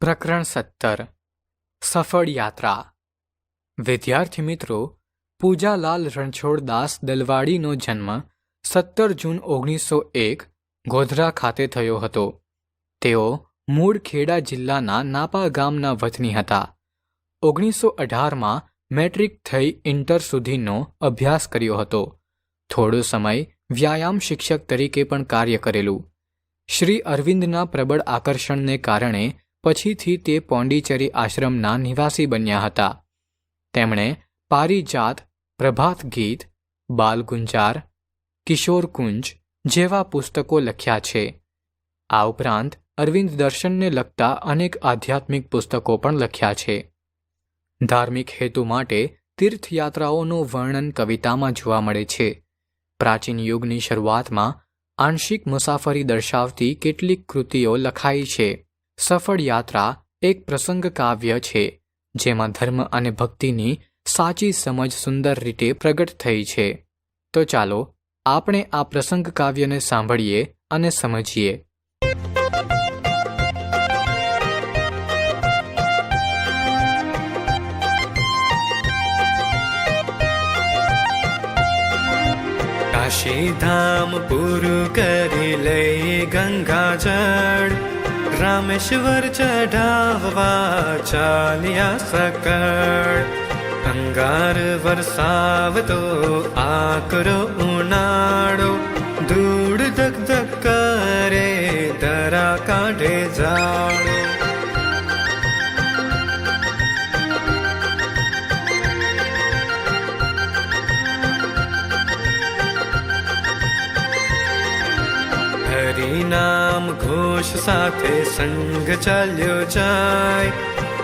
પ્રકરણ સત્તર. સફળ યાત્રા. વિદ્યાર્થી મિત્રો, પૂજાલાલ રણછોડદાસ દલવાડીનો જન્મ સત્તર જૂન ઓગણીસો એક ગોધરા ખાતે થયો હતો. તેઓ મૂળ ખેડા જિલ્લાના નાપા ગામના વતની હતા. ઓગણીસો અઢારમાં મેટ્રિક થઈ ઇન્ટર સુધીનો અભ્યાસ કર્યો હતો. થોડો સમય વ્યાયામ શિક્ષક તરીકે પણ કાર્ય કરેલું. શ્રી અરવિંદના પ્રબળ આકર્ષણને કારણે પછીથી તે પોંડિચેરી આશ્રમના નિવાસી બન્યા હતા. તેમણે પારિજાત, પ્રભાત ગીત, બાલગુંજાર, કિશોરકુંજ જેવા પુસ્તકો લખ્યા છે. આ ઉપરાંત અરવિંદ દર્શનને લગતા અનેક આધ્યાત્મિક પુસ્તકો પણ લખ્યા છે. ધાર્મિક હેતુ માટે તીર્થયાત્રાઓનું વર્ણન કવિતામાં જોવા મળે છે. પ્રાચીન યુગની શરૂઆતમાં આંશિક મુસાફરી દર્શાવતી કેટલીક કૃતિઓ લખાઈ છે. સફળ યાત્રા એક પ્રસંગ કાવ્ય છે, જેમાં ધર્મ અને ભક્તિની સાચી સમજ સુંદર રીતે પ્રગટ થઈ છે. તો ચાલો, આપણે આ પ્રસંગ કાવ્યને સાંભળીએ અને સમજીએ. કાશીધામ પૂરું કરી લઈ ગંગા જળ रामेश्वर चढावा चालिया चाल्या सक अङ्गार वरसाव आक्रो उनाळ સાથે સંગ ચાલ્યો જાય.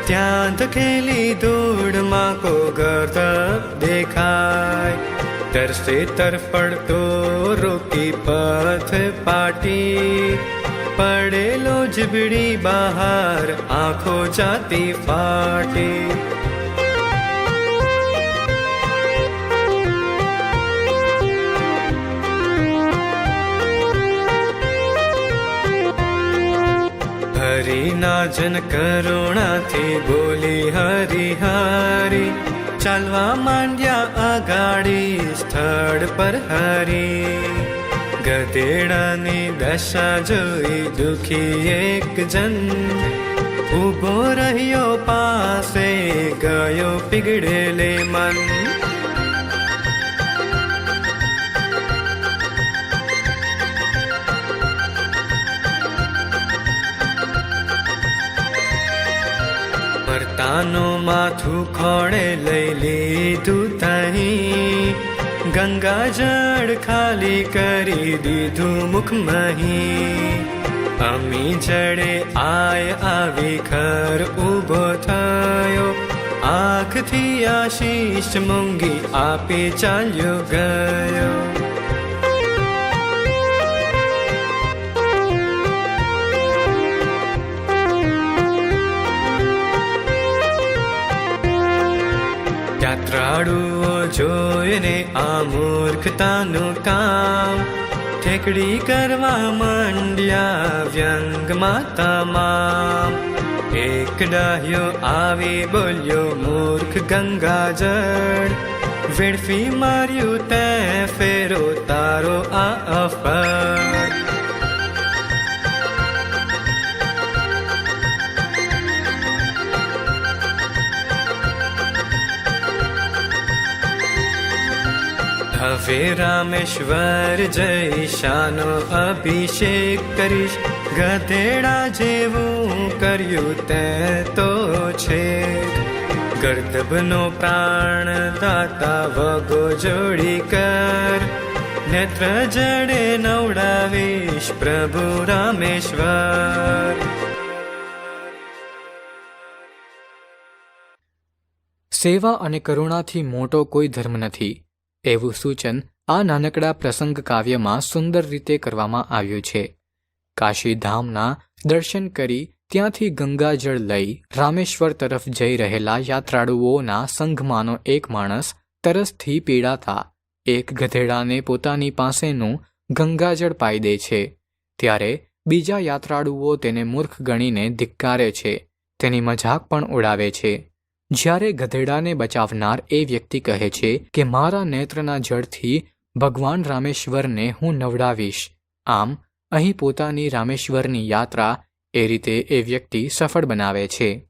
ત્યાં ધકેલી ધૂળમાં કો ગર્દ દેખાય. તરસે તરફડતો રોકી પથ પાટી. પડેલો જીબડી બહાર આંખો જાતી ફાટી. હરિના જન કરુણાથી બોલી હરી હરી. ચાલવા માંડ્યા આગાડી સ્થળ પર હરી. ગધેડાની દશા જોઈ દુખી એક જન. ઊભો રહ્યો પાસે ગયો પીગળેલે મન. મરતાનો માથું ખોળે લઈ લીધું તહીં. ગંગા જળ ખાલી કરી દીધું મુખમહી. અમી જડે આય આવી ખર ઊભો થયો. આંખથી આશીષ મૂંગી આપી ચાલ્યો ગયો. યાત્રાળુઓ જોઈને આ મૂર્ખતાનું કામ. ઠેકડી કરવા માંડ્યા વ્યંગમાં તમામ એક ડાહ્યો આવી બોલ્યો, મૂર્ખ ગંગાજળ, વેડફી માર્યું તે ફેરો તારો આ અફર હવે રામેશ્વર જઈશાનો અભિષેક કરીશ. ગધેડા જેવું કર્યું તે તો છે. ગર્દભનો પ્રાણ દાતા વગો જોડી કર. નેત્ર જડે નવડાવીશ પ્રભુ રામેશ્વર. સેવા અને કરુણાથી મોટો કોઈ ધર્મ નથી. એવું સૂચન આ નાનકડા પ્રસંગ કાવ્યમાં સુંદર રીતે કરવામાં આવ્યું છે. કાશીધામના દર્શન કરી ત્યાંથી ગંગાજળ લઈ રામેશ્વર તરફ જઈ રહેલા યાત્રાળુઓના સંઘમાંનો એક માણસ તરસથી પીડાતા એક ગધેડાને પોતાની પાસેનું ગંગાજળ પાઈ દે છે. ત્યારે બીજા યાત્રાળુઓ તેને મૂર્ખ ગણીને ધિક્કારે છે. તેની મજાક પણ ઉડાવે છે. જ્યારે ગધેડાને બચાવનાર એ વ્યક્તિ કહે છે કે, મારા નેત્રના જળથી ભગવાન રામેશ્વરને હું નવડાવીશ. આમ, અહીં પોતાની રામેશ્વરની યાત્રા એ રીતે એ વ્યક્તિ સફળ બનાવે છે.